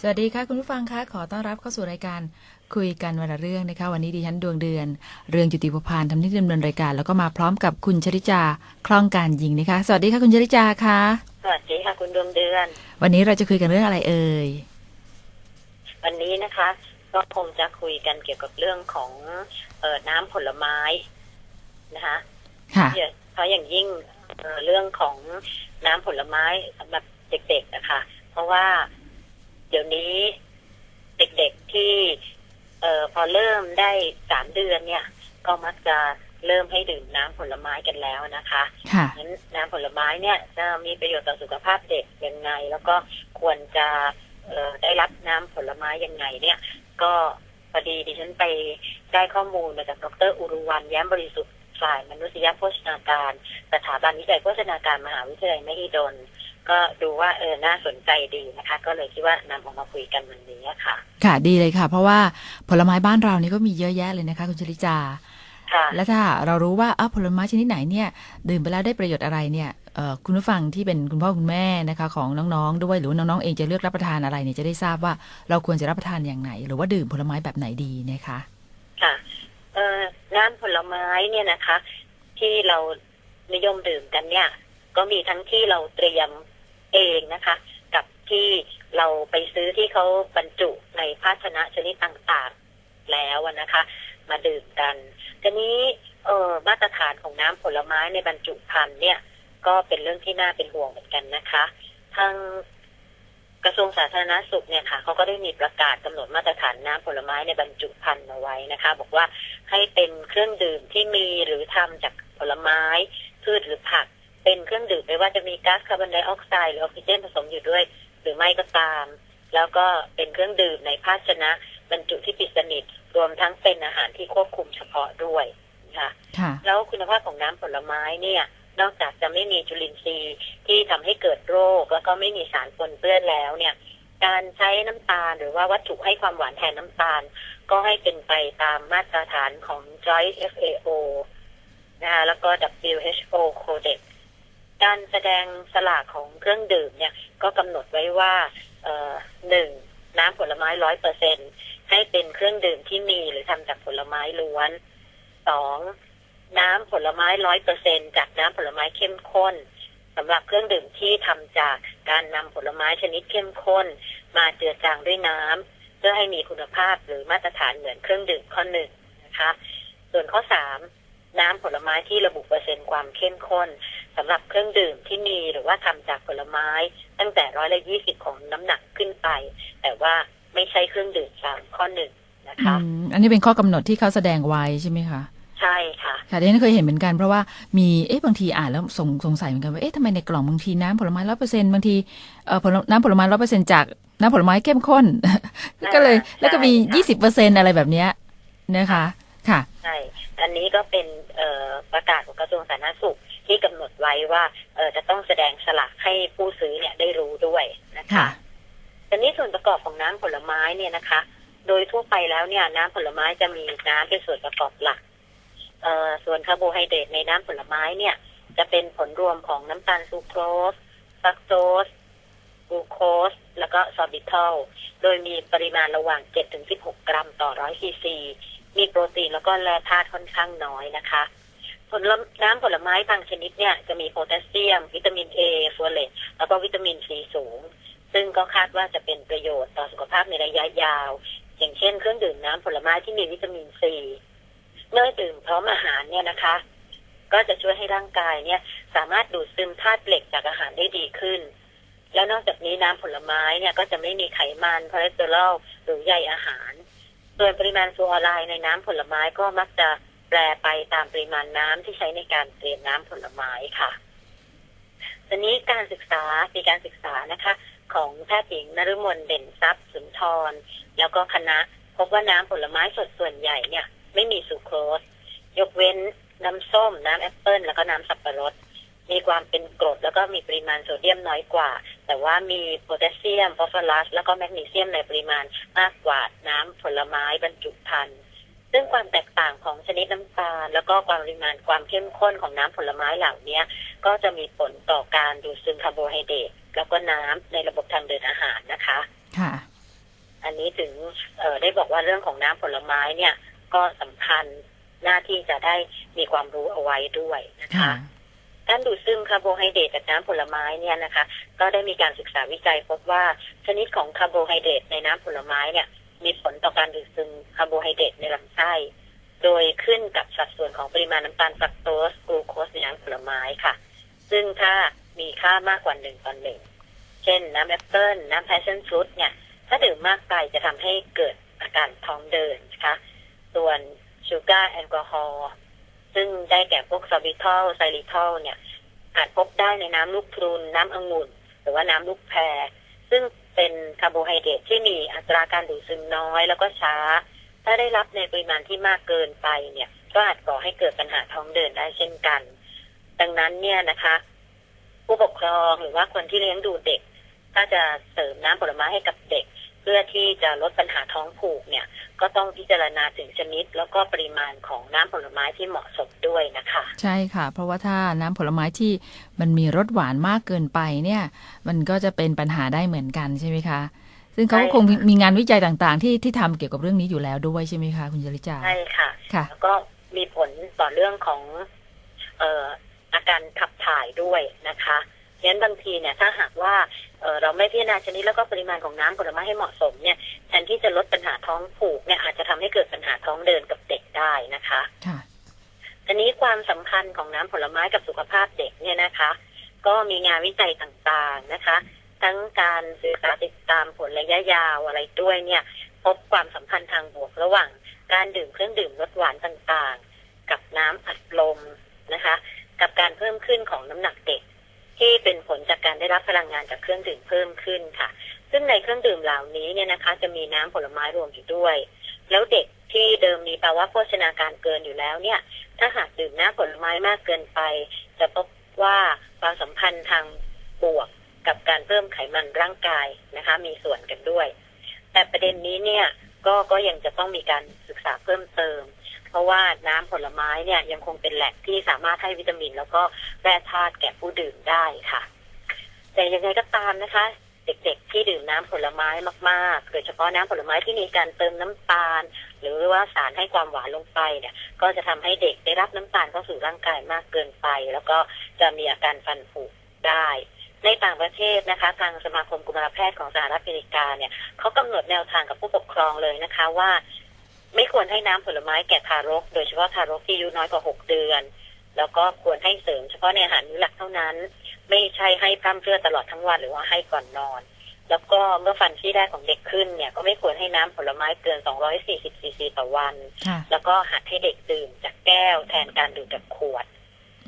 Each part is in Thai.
สวัสดีค่ะคุณผู้ฟังคะขอต้อนรับเข้าสู่รายการคุยกันวันละเรื่องนะคะวันนี้ดิฉันดวงเดือน เรืองจุติประพานทำหน้าที่ดำเนินรายการ แล้วก็มาพร้อมกับคุณชริจาคล่องการยิงนะคะสวัสดีค่ะคุณชริจาค่ะสวัสดีค่ะคุณดวงเดือน วันนี้เราจะคุยกันเรื่องอะไรเอ่ยวันนี้นะคะ ก็คงจะคุยกันเกี่ยวกับเรื่องของเออน้ำผลไม้นะคะค่ะเพราะอย่างยิ่งเอ่อเรื่องของน้ำผลไม้สำหรับเด็กๆนะคะ เพราะว่า เดี๋ยวนี้เด็กๆที่เอ่อพอเริ่มได้สามเดือนเนี่ย ก็มักจะเริ่มให้ดื่มน้ำผลไม้กันแล้วนะคะค่ะนั้นน้ำผลไม้เนี่ยจะมีประโยชน์ต่อสุขภาพเด็กยังไง แล้วก็ควรจะเอ่อได้รับน้ำผลไม้ยังไงเนี่ย ก็พอดีดิฉันไปได้ข้อมูลมาจากดรอุรุวันแย้มบริสุทธิ์ฝ่ายมนุษยโภชนาการ สถาบันวิจัยโภชนาการมหาวิทยาลัยมหิดล ก็ดูว่าเออน่าสนใจดีนะคะ ก็เลยคิดว่านำออกมาคุยกันวันนี้ค่ะ ค่ะดีเลยค่ะ เพราะว่าผลไม้บ้านเรานี่ก็มีเยอะแยะเลยนะคะ คุณชริจาค่ะและถ้าเรารู้ว่าอ้าวผลไม้ชนิดไหนเนี่ย ดื่มไปแล้วได้ประโยชน์อะไรเนี่ยเอ่อคุณผู้ฟังที่เป็นคุณพ่อคุณแม่นะคะของน้องๆด้วยหรือว่าน้องๆเองจะเลือกรับประทานอะไรเนี่ยจะได้ทราบว่าเราควรจะรับประทานอย่างไหน หรือว่าดื่มผลไม้แบบไหนดีนะคะค่ะเอ่อน้ำผลไม้เนี่ยนะคะ ที่เรานิยมดื่มกันเนี่ย ก็มีทั้งที่เราเตรียม เองนะคะ กับที่เราไปซื้อที่เขาบรรจุในภาชนะชนิดต่างๆแล้วนะคะ มาดื่มกันทีนี้เออมาตรฐานของน้ำผลไม้ในบรรจุภัณฑ์เนี่ย ก็เป็นเรื่องที่น่าเป็นห่วงเหมือนกันนะคะทางกระทรวงสาธารณสุขเนี่ยค่ะเขาก็ได้มีประกาศกำหนดมาตรฐานน้ำผลไม้ในบรรจุภัณฑ์เอาไว้นะคะ บอกว่าให้เป็นเครื่องดื่มที่มีหรือทำจากผลไม้ พืชหรือผัก เป็นเครื่องดื่มไม่ว่าจะมีก๊าซคาร์บอนไดออกไซด์หรือออกซิเจนผสมอยู่ด้วย หรือไม่ก็ตาม แล้วก็เป็นเครื่องดื่มในภาชนะ บรรจุที่ปิดสนิทรวมทั้งเป็นอาหารที่ควบคุมเฉพาะด้วยนะคะค่ะแล้วคุณภาพของน้ำผลไม้เนี่ย นอกจากจะไม่มีจุลินทรีย์ที่ทำให้เกิดโรค แล้วก็ไม่มีสารปนเปื้อนแล้วเนี่ย การใช้น้ำตาลหรือว่าวัตถุให้ความหวานแทนน้ำตาล ก็ให้เป็นไปตามมาตรฐานของ Joint FAO นะคะแล้วก็ WHO Codex การแสดงสลากของเครื่องดื่มเนี่ยก็กำหนดไว้ว่าเอ่อหนึ่งน้ำผลไม้ร้อยเปอร์เซ็นให้เป็นเครื่องดื่มที่มีหรือทำจากผลไม้ล้วนสองน้ำผลไม้ร้อยเปอร์เซ็นจากน้ำผลไม้เข้มข้นสำหรับเครื่องดื่มที่ทำจากการนำผลไม้ชนิดเข้มข้น มาเจือจางด้วยน้ำเพื่อให้มีคุณภาพหรือมาตรฐานเหมือนเครื่องดื่มข้อหนึ่งนะคะ ส่วนข้อสาม น้ำผลไม้ที่ระบุเปอร์เซ็นต์ความเข้มข้นสำหรับเครื่องดื่มที่มีหรือว่าทำจากผลไม้ ตั้งแต่ร้อยละยี่สิบของน้ำหนักขึ้นไป แต่ว่าไม่ใช่เครื่องดื่มตามข้อหนึ่งนะอืคะมอันนี้เป็นข้อกำหนดที่เขาแสดงไว้ใช่ไหมคะใช่ค่ะค่ะดิฉันเคยเห็นเหมือนกันเพราะว่ามีเอ๊ะบางทีอ่านแล้วสงสงสัยเหมือนกันว่าเอ๊ะทำไมในกล่องบางทีน้ำผลไม้ร้อยเปอร์เซ็นบางทีเอ่อผลน้ำผลไม้ร้อยเปอร์เซ็นจากน้ำผลไม้เข้มข้น ก็เลยใช่แล้วก็มีค่ะยี่สิบเปอร์เซ็นอะไรแบบเนี้ยนะคะค่ะใช่ อันนี้ก็เป็นเอ่อประกาศของกระทรวงสาธารณสุขที่กำหนดไว้ว่าเออจะต้องแสดงสลากให้ผู้ซื้อเนี่ยได้รู้ด้วยนะคะค่ะแต่นี้ส่วนประกอบของน้ำผลไม้เนี่ยนะคะ โดยทั่วไปแล้วเนี่ย น้ำผลไม้จะมีน้ำเป็นส่วนประกอบหลักเอ่อส่วนคาร์โบไฮเดรตในน้ำผลไม้เนี่ย จะเป็นผลรวมของน้ำตาลซูโครสฟักโตสกลูโคสแล้วก็ซอร์บิทอลโดยมีปริมาณระหว่าง 7-16 กรัมต่อ 100ซีซี มีโปรตีนแล้วก็แร่ธาตุค่อนข้างน้อยนะคะผลน้ำผลไม้บางชนิดเนี่ยจะมีโพแทสเซียม วิตามินเอโฟเลตแล้วก็วิตามินซีสูง ซึ่งก็คาดว่าจะเป็นประโยชน์ต่อสุขภาพในระยะยาว อย่างเช่นเครื่องดื่มน้ำผลไม้ที่มีวิตามินซีเมื่อดื่มพร้อมอาหารเนี่ยนะคะ ก็จะช่วยให้ร่างกายเนี่ย สามารถดูดซึมธาตุเหล็กจากอาหารได้ดีขึ้น แล้วนอกจากนี้น้ำผลไม้เนี่ยก็จะไม่มีไขมันคอเลสเตอรอลหรือใยอาหาร ส่วนปริมาณฟลูออไรด์ในน้ำผลไม้ก็มักจะแปรไปตามปริมาณน้ำที่ใช้ในการเตรียมน้ำผลไม้ค่ะทีนี้การศึกษามีการศึกษานะคะ ของแพทย์หญิงนฤมลเด่นทรัพย์สุนทร แล้วก็คณะ พบว่าน้ำผลไม้สดส่วนใหญ่เนี่ย ไม่มีซูโครส ยกเว้นน้ำส้ม น้ำแอปเปิลแล้วก็น้ำสับปะรด มีความเป็นกรดแล้วก็มีปริมาณโซเดียมน้อยกว่า แต่ว่ามีโพแทสเซียมฟอสฟอรัส แล้วก็แมกนีเซียมในปริมาณมากกว่าน้ำผลไม้บรรจุภัณฑ์ซึ่งความแตกต่างของชนิดน้ำตาล แล้วก็ความปริมาณความเข้มข้นของน้ำผลไม้เหล่านี้ก็จะมีผลต่อการดูดซึมคาร์โบไฮเดรตแล้วก็น้ำในระบบทางเดินอาหารนะคะค่ะอันนี้ถึงเอ่อได้บอกว่าเรื่องของน้ำผลไม้เนี่ย ก็สำคัญหน้าที่จะได้มีความรู้เอาไว้ด้วยนะคะ การดูดซึมคาร์โบไฮเดรตจากน้ำผลไม้เนี่ยนะคะ ก็ได้มีการศึกษาวิจัยพบว่าชนิดของคาร์โบไฮเดรตในน้ำผลไม้เนี่ยมีผลต่อการดูดซึมคาร์โบไฮเดรตในลำไส้ โดยขึ้นกับสัดส่วนของปริมาณน้ำตาลฟรักโตสกลูโคสในน้ำผลไม้ค่ะ ซึ่งถ้ามีค่ามากกว่าหนึ่งต่อหนึ่งเช่นน้ำแอปเปิลน้ำแพชชั่นฟรุตเนี่ย ถ้าดื่มมากไปจะทำให้เกิดอาการท้องเดินนะคะ ส่วนชูการ์แอลกอฮอล์ ซึ่งได้แก่พวกซอบิทอลไซริทอลเนี่ย อาจพบได้ในน้ำลูกพรุนน้ำองุ่น หรือว่าน้ำลูกแพร ซึ่งเป็นคาร์โบไฮเดรตที่มีอัตราการดูดซึมน้อยแล้วก็ช้า ถ้าได้รับในปริมาณที่มากเกินไปเนี่ย ก็อาจก่อให้เกิดปัญหาท้องเดินได้เช่นกัน ดังนั้นเนี่ยนะคะ ผู้ปกครองหรือว่าคนที่เลี้ยงดูเด็ก ถ้าจะเสริมน้ำผลไม้ให้กับเด็ก พื่อที่จะลดปัญหาท้องผูกเนี่ย ก็ต้องพิจารณาถึงชนิด แล้วก็ปริมาณของน้ำผลไม้ที่เหมาะสมด้วยนะคะ ใช่ค่ะ เพราะว่าถ้าน้ำผลไม้ที่มันมีรสหวานมากเกินไปเนี่ย มันก็จะเป็นปัญหาได้เหมือนกันใช่ไหมคะ ซึ่งเขาก็ใช่คงมีค่ะมีงานวิจัยต่างๆ ที่ที่ทำเกี่ยวกับเรื่องนี้อยู่แล้วด้วยใช่ไหมคะคุณจริจาใช่ค่ะค่ะ แล้วก็มีผลต่อเรื่องของ เอ่ออาการขับถ่ายด้วยนะคะ ฉะนั้นบางทีเนี่ยถ้าหากว่าเอ่อเราไม่พิจารณาชนิดแล้วก็ปริมาณของน้ำผลไม้ให้เหมาะสมเนี่ยแทนที่จะลดปัญหาท้องผูกเนี่ยอาจจะทำให้เกิดปัญหาท้องเดินกับเด็กได้นะคะค่ะทีนี้ความสำคัญของน้ำผลไม้กับสุขภาพเด็กเนี่ยนะคะ ก็มีงานวิจัยต่างๆนะคะ ทั้งการศึกษาติดตามผลระยะยาวอะไรด้วยเนี่ย พบความสัมพันธ์ทางบวกระหว่าง การดื่มเครื่องดื่มรสหวานต่างๆ กับน้ำอัดลมนะคะ กับการเพิ่มขึ้นของน้ำหนักเด็ก ที่เป็นผลจากการได้รับพลังงานจากเครื่องดื่มเพิ่มขึ้นค่ะ ซึ่งในเครื่องดื่มเหล่านี้เนี่ยนะคะ จะมีน้ำผลไม้รวมอยู่ด้วย แล้วเด็กที่เดิมมีภาวะโภชนาการเกินอยู่แล้วเนี่ย ถ้าหากดื่มน้ำผลไม้มากเกินไป จะพบว่าความสัมพันธ์ทางบวกกับการเพิ่มไขมันร่างกายนะคะ มีส่วนกันด้วย แต่ประเด็นนี้เนี่ยก็ก็ยังจะต้องมีการศึกษาเพิ่มเติม ราะว่าน้ำผลไม้เนี่ยยังคงเป็นแหล่งที่สามารถให้วิตามิน แล้วก็แร่ธาตุแก่ผู้ดื่มได้ค่ะ แต่ยังไงก็ตามนะคะ เด็กๆที่ดื่มน้ำผลไม้มากๆโดยเฉพาะน้ำผลไม้ที่มีการเติมน้ำตาล หรือว่าสารให้ความหวานลงไปเนี่ย ก็จะทำให้เด็กได้รับน้ำตาลเข้าสู่ร่างกายมากเกินไป แล้วก็จะมีอาการฟันผุได้ในต่างประเทศนะคะ ทางสมาคมกุมารแพทย์ของสหรัฐอเมริกาเนี่ยเขากำหนดแนวทางกับผู้ปกครองเลยนะคะว่า ไม่ควรให้น้ำผลไม้แก่ทารก โดยเฉพาะทารกที่อายุน้อยกว่าหกเดือน แล้วก็ควรให้เสริมเฉพาะในอาหารมื้อหลักเท่านั้น ไม่ใช่ให้พร่ำเพรื่อตลอดทั้งวันหรือว่าให้ก่อนนอน แล้วก็เมื่อฟันที่ได้ของเด็กขึ้นเนี่ยก็ไม่ควรให้น้ำผลไม้เกิน 240ซีซีต่อวันค่ะแล้วก็หัดให้เด็กดื่มจากแก้วแทนการดื่มจากขวด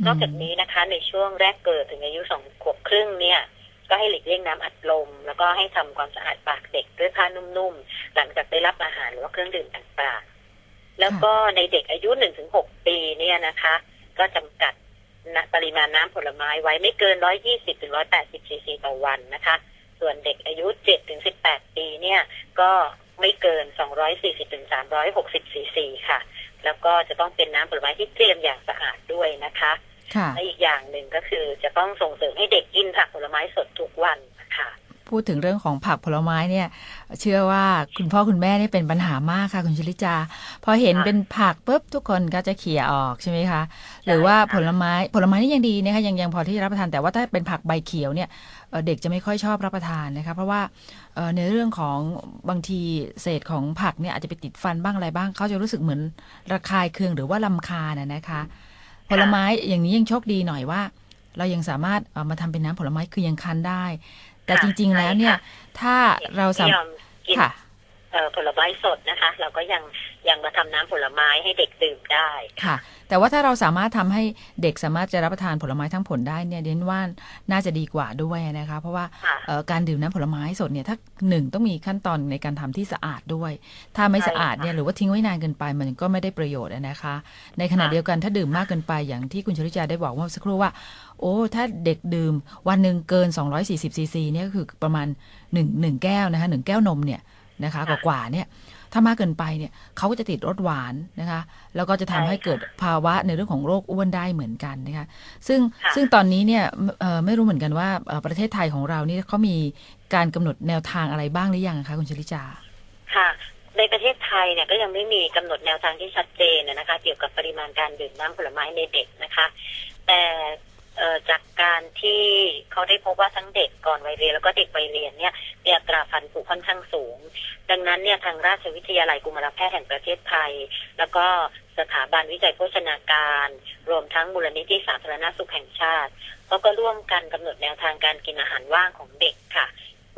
นอกจากนี้นะคะในช่วงแรกเกิดถึงอายุสองขวบครึ่งเนี่ย ก็ให้หลีกเลี่ยงน้ำอัดลม แล้วก็ให้ทำความสะอาดปากเด็กด้วยผ้านุ่มๆ หลังจากได้รับอาหารหรือว่าเครื่องดื่มต่างๆ แล้วก็ในเด็กอายุหนึ่งถึงหกปีเนี่ยนะคะ ก็จำกัดปริมาณน้ำผลไม้ไว้ไม่เกิน120ถึง180ซีซีต่อวันนะคะ ส่วนเด็กอายุ7ถึง18ปีเนี่ย ก็ไม่เกิน240ถึง360ซีซีค่ะ แล้วก็จะต้องเป็นน้ำผลไม้ที่เตรียมอย่างสะอาดด้วยนะคะ และอีกอย่างหนึ่งก็คือจะต้องส่งเสริมให้เด็กกินผักผลไม้สดทุกวันนะคะพูดถึงเรื่องของผักผลไม้เนี่ย เชื่อว่าคุณพ่อคุณแม่เนี่ยเป็นปัญหามากค่ะ คุณชลิจา พอเห็นค่ะเป็นผักปุ๊บทุกคนก็จะเขี่ยออกใช่ไหมคะ หรือว่าค่ะผลไม้ผลไม้นี่ยังดีนะคะยังยังพอที่จะรับประทานแต่ว่าถ้าเป็นผักใบเขียวเนี่ยเอ่อเด็กจะไม่ค่อยชอบรับประทานนะคะเพราะว่าเอ่อในเรื่องของบางทีเศษของผักเนี่ยอาจจะไปติดฟันบ้างอะไรบ้างเขาจะรู้สึกเหมือนระคายเคืองหรือว่าลำคาญนะนะคะ ผลไม้อย่างนี้ยังโชคดีหน่อยว่า เรายังสามารถเอามาทำเป็นน้ำผลไม้คือยังคั้นได้ แต่ค่ะจริง ๆ แล้วเนี่ยใช่ค่ะถ้าเราสาไม่มารถยอมกินค่ะเอ่อ ผลไม้สดนะคะ เราก็ยังยังมาทำน้ำผลไม้ให้เด็กดื่มได้ค่ะ แต่ว่าถ้าเราสามารถทำให้เด็กสามารถจะรับประทานผลไม้ทั้งผลได้เนี่ยเดนว่าน่าจะดีกว่าด้วยนะคะ เพราะว่าค่ะเอ่อการดื่มน้ำผลไม้สดเนี่ยถ้าหนึ่งต้องมีขั้นตอนในการทำที่สะอาดด้วย ถ้าไม่ใช่สะอาดเนี่ยค่ะหรือว่าทิ้งไว้นานเกินไปมันก็ไม่ได้ประโยชน์อะนะคะ ในขณะค่ะเดียวกันถ้าดื่มมากเกินไปอย่างที่คุณชริจาได้บอกว่าเมื่อสักครู่ว่าโอ้ถ้าเด็กดื่มวันหนึ่งเกิน 240ซีซีเนี่ยก็คือประมาณ1 1แก้วนะคะหนึ่งแก้วนมเนี่ย นะคะกว่าๆเนี่ยถ้ามากเกินไปเนี่ยเขาก็จะติดรสหวานนะคะ แล้วก็จะทำให้เกิดภาวะในเรื่องของโรคอ้วนได้เหมือนกันนะคะซึ่งค่ะซึ่งตอนนี้เนี่ยเอ่อไม่รู้เหมือนกันว่าเอ่อประเทศไทยของเรานี่เขามีการกำหนดแนวทางอะไรบ้างหรือยังคะคุณชลิจาค่ะในประเทศไทยเนี่ยก็ยังไม่มีกำหนดแนวทางที่ชัดเจนนะคะ เกี่ยวกับปริมาณการดื่มน้ำผลไม้ในเด็กนะคะ แต่เอ่อ จากการที่เขาได้พบว่าทั้งเด็กก่อนวัยเรียนแล้วก็เด็กวัยเรียนเนี่ยมีอัตราฟันผุค่อนข้างสูง ดังนั้นเนี่ยทางราชวิทยาลัยกุมารแพทย์แห่งประเทศไทย แล้วก็สถาบันวิจัยโภชนาการ รวมทั้งมูลนิธิสาธารณสุขแห่งชาติเขาก็ร่วมกันกำหนดแนวทางการกินอาหารว่างของเด็กค่ะ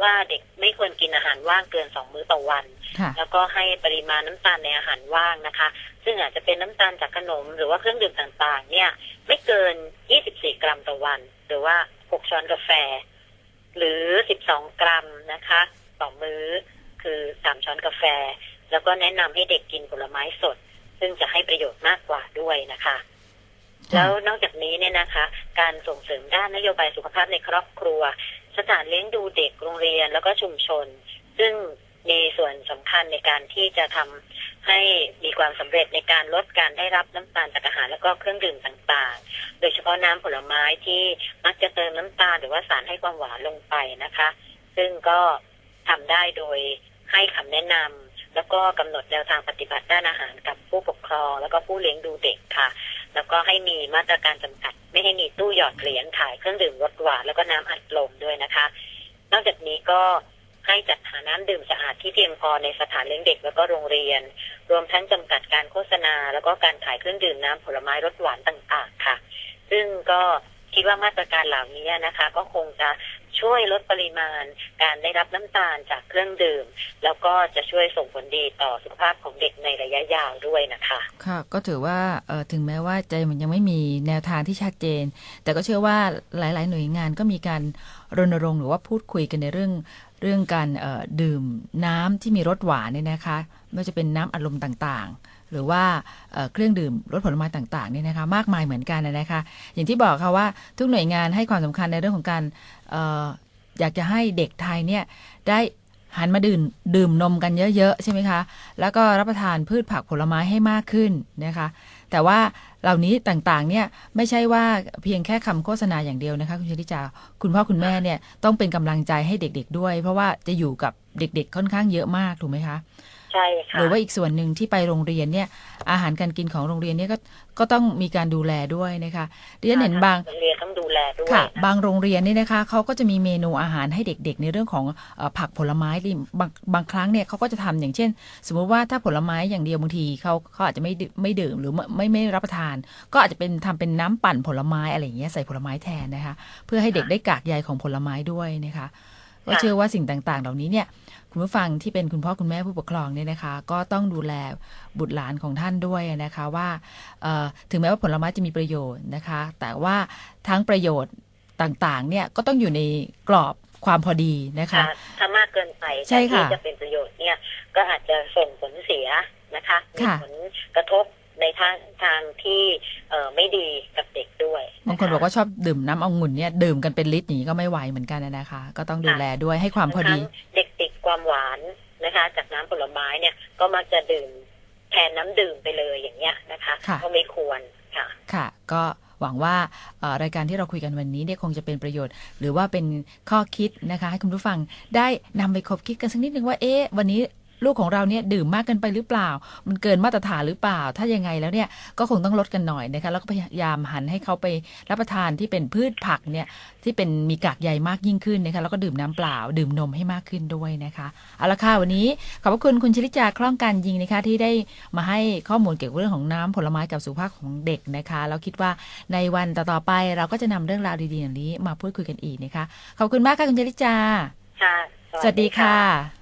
ว่าเด็กไม่ควรกินอาหารว่างเกินสองมื้อต่อวันค่ะแล้วก็ให้ปริมาณน้ำตาลในอาหารว่างนะคะ ซึ่งอาจจะเป็นน้ำตาลจากขนม หรือว่าเครื่องดื่มต่างๆ เนี่ย ไม่เกิน 24 กรัมต่อวัน หรือว่า 6 ช้อนกาแฟ หรือ 12 กรัมนะคะต่อมื้อคือ 3 ช้อนกาแฟ แล้วก็แนะนำให้เด็กกินผลไม้สด ซึ่งจะให้ประโยชน์มากกว่าด้วยนะคะแล้วนอกจากนี้เนี่ยนะคะ การส่งเสริมด้านนโยบายสุขภาพในครอบครัว สถานเลี้ยงดูเด็กโรงเรียนแล้วก็ชุมชน ซึ่งมีส่วนสำคัญในการที่จะทำให้มีความสำเร็จในการลดการได้รับน้ำตาลจากอาหารแล้วก็เครื่องดื่มต่างๆ โดยเฉพาะน้ำผลไม้ที่มักจะเติมน้ำตาลหรือว่าสารให้ความหวานลงไปนะคะ ซึ่งก็ทำได้โดยให้คำแนะนำแล้วก็กำหนดแนวทางปฏิบัติด้านอาหารกับผู้ปกครอง แล้วก็ผู้เลี้ยงดูเด็กค่ะ แล้วก็ให้มีมาตรการจำกัด ไม่ให้มีตู้หยอดเหรียญขายเครื่องดื่มรสหวานแล้วก็น้ำอัดลมด้วยนะคะ นอกจากนี้ก็ให้จัดหาน้ำดื่มสะอาดที่เพียงพอในสถานเลี้ยงเด็กแล้วก็โรงเรียน รวมทั้งจำกัดการโฆษณา แล้วก็การขายเครื่องดื่มน้ำผลไม้รสหวานต่าง ๆ ค่ะ ซึ่งก็คิดว่ามาตรการเหล่านี้นะคะ ก็คงจะ ช่วยลดปริมาณการได้รับน้ำตาลจากเครื่องดื่ม แล้วก็จะช่วยส่งผลดีต่อสุขภาพของเด็กในระยะยาวด้วยนะคะ ค่ะ ก็ถือว่าถึงแม้ว่าจะมันยังไม่มีแนวทางที่ชัดเจน แต่ก็เชื่อว่าหลาย ๆ หน่วยงานก็มีการรณรงค์หรือว่าพูดคุยกันในเรื่องเรื่องการดื่มน้ำที่มีรสหวานเนี่ยนะคะไม่ว่าจะเป็นน้ำอัดลมต่างๆ หรือว่าเครื่องดื่มรสผลไม้ต่างๆเนี่ยนะคะมากมายเหมือนกันนะคะ อย่างที่บอกค่ะว่าทุกหน่วยงานให้ความสำคัญในเรื่องของการอออยากจะให้เด็กไทยเนี่ยได้หันมาดื่มดื่มนมกันเยอะๆใช่ไหมคะ แล้วก็รับประทานพืชผักผลไม้ให้มากขึ้นนะคะ แต่ว่าเหล่านี้ต่างๆเนี่ยไม่ใช่ว่าเพียงแค่คำโฆษณาอย่างเดียวนะคะคุณชลิจาคุณพ่อคุณแม่เนี่ยต้องเป็นกำลังใจให้เด็กๆด้วย เพราะว่าจะอยู่กับเด็กๆค่อนข้างเยอะมากถูกไหมคะ ใช่ค่ะหรือว่าอีกส่วนหนึ่งที่ไปโรงเรียนเนี่ย อาหารการกินของโรงเรียนเนี่ยก็ก็ต้องมีการดูแลด้วยนะคะดิฉันเห็นบางโรงเรียนต้องดูแลด้วยค่ะนะบางโรงเรียนนี่นะคะเขาก็จะมีเมนูอาหารให้เด็ก ๆ ในเรื่องของเออผักผลไม้ที่บางบางครั้งเนี่ยเขาก็จะทำอย่างเช่น สมมุติว่าถ้าผลไม้อย่างเดียวบางทีเขาเขาอาจจะไม่ดื่มไม่ดื่มหรือไม่ไม่ไม่รับประทาน ก็อาจจะเป็นทำเป็นน้ำปั่นผลไม้อะไรอย่างเงี้ยใส่ผลไม้แทนนะคะ เพื่อให้เด็กได้กากใยของผลไม้ด้วยนะคะก็เชื่อว่าสิ่งต่างๆ เหล่านี้เนี่ย คุณผู้ฟังที่เป็นคุณพ่อคุณแม่ผู้ปกครองเนี่ยนะคะ ก็ต้องดูแลบุตรหลานของท่านด้วยนะคะว่าเอ่อถึงแม้ว่าผลไม้จะมีประโยชน์นะคะ แต่ว่าทั้งประโยชน์ต่างๆ เนี่ยก็ต้องอยู่ในกรอบความพอดีนะคะค่ะถ้ามากเกินไปใช่ค่ะที่จะเป็นประโยชน์เนี่ยก็อาจจะส่งผลเสียนะคะมีค่ะผลกระทบในทางทางที่เอ่อไม่ดีกับเด็กด้วยบางคนบอกว่าชอบดื่มน้ำองุ่นเนี่ยดื่มกันเป็นลิตรอย่างนี้ก็ไม่ไหวเหมือนกันนะคะ ก็ต้องดูแลด้วยให้ความพอดีทั้งเด็กติด ความหวานนะคะ จากน้ำผลไม้เนี่ยก็มักจะดื่มแทนน้ำดื่มไปเลยอย่างเงี้ยนะคะค่ะก็ไม่ควรค่ะ ค่ะ ก็หวังว่าเอ่อรายการที่เราคุยกันวันนี้เนี่ยคงจะเป็นประโยชน์ หรือว่าเป็นข้อคิดนะคะ ให้คุณผู้ฟังได้นำไปคบคิดกันสักนิดนึงว่าเอ๊ะวันนี้ ลูกของเราเนี่ยดื่มมากเกินไปหรือเปล่า มันเกินมาตรฐานหรือเปล่า ถ้ายังไงแล้วเนี่ยก็คงต้องลดกันหน่อยนะคะแล้วก็พยายามหันให้เขาไปรับประทานที่เป็นพืชผักเนี่ยที่เป็นมีกากใยมากยิ่งขึ้นนะคะแล้วก็ดื่มน้ำเปล่า ดื่มนมให้มากขึ้นด้วยนะคะเอาละค่ะวันนี้ขอบพระคุณคุณชลิจาคล่องการยิงนะคะที่ได้มาให้ข้อมูลเกี่ยวกับเรื่องของน้ำผลไม้กับสุขภาพของเด็กนะคะแล้วคิดว่าในวันต่อๆไปเราก็จะนำเรื่องราวดีๆอย่างนี้มาพูดคุยกันอีกนะคะขอบคุณมากค่ะคุณชลิจาค่ะสวัสดีค่ะ